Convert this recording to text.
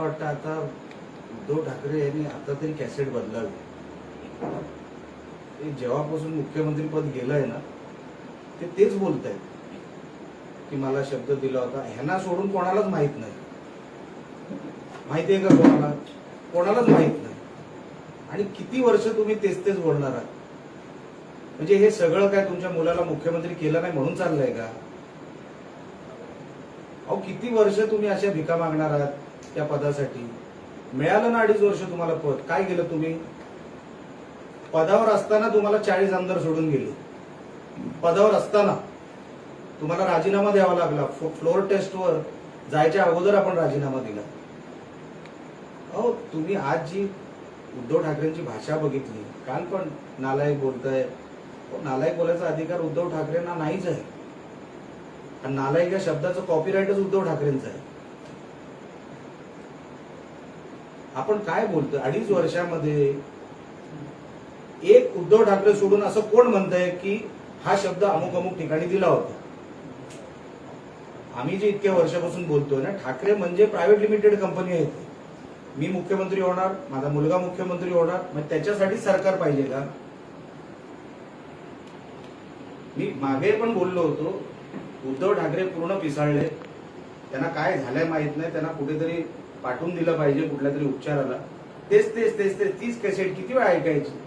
वाटतं आता उद्धव ठाकरे यांनी आता तरी कॅसेट बदलावी. ते जेव्हापासून मुख्यमंत्री पद गेलंय ना ते तेच बोलत आहेत की मला शब्द दिला होता. ह्यांना सोडून कोणालाच माहीत नाही. माहिती आहे का कोणाला? कोणालाच माहीत नाही. आणि किती वर्ष तुम्ही तेच तेच बोलणार आहात? म्हणजे हे सगळं काय तुमच्या मुलाला मुख्यमंत्री केलं नाही म्हणून चाललंय का? अहो किती वर्ष तुम्ही अशा भिका मागणार आहात? त्या पदासाठी. मिळालं ना अडीच वर्ष तुम्हाला पद. काय केलं तुम्ही? पदावर असताना तुम्हाला चाळीस आमदार सोडून गेले. पदावर असताना तुम्हाला राजीनामा द्यावा लागला. फ्लोअर टेस्टवर जायच्या अगोदर आपण राजीनामा दिला. अहो तुम्ही आज जी उद्धव ठाकरेंची भाषा बघितली काल पण नालायक बोलताय. हो, नालायक बोलायचा अधिकार उद्धव ठाकरेंना नाहीच आहे. आणि नालायक या शब्दाचं कॉपीराईटच उद्धव ठाकरेंचं आहे. आपण काय बोलतो अडीच वर्षामध्ये एक उद्धव ठाकरे सोडून असं कोण म्हणतंय की हा शब्द अमुक अमुक ठिकाणी दिला होता? आम्ही जे इतक्या वर्षापासून बोलतोय ना ठाकरे म्हणजे प्रायव्हेट लिमिटेड कंपनी आहे मी मुख्यमंत्री होणार माझा मुलगा मुख्यमंत्री होणार मग त्याच्यासाठी सरकार पाहिजे का? मी मागे पण बोललो होतो उद्धव ठाकरे पूर्ण पिसाळले. त्यांना काय झालंय माहीत नाही त्यांना कुठेतरी पाठवून दिलं पाहिजे कुठल्या तरी उपचाराला. तेच तेच तेच तेच तीच कॅसेट किती वेळ ऐकायची?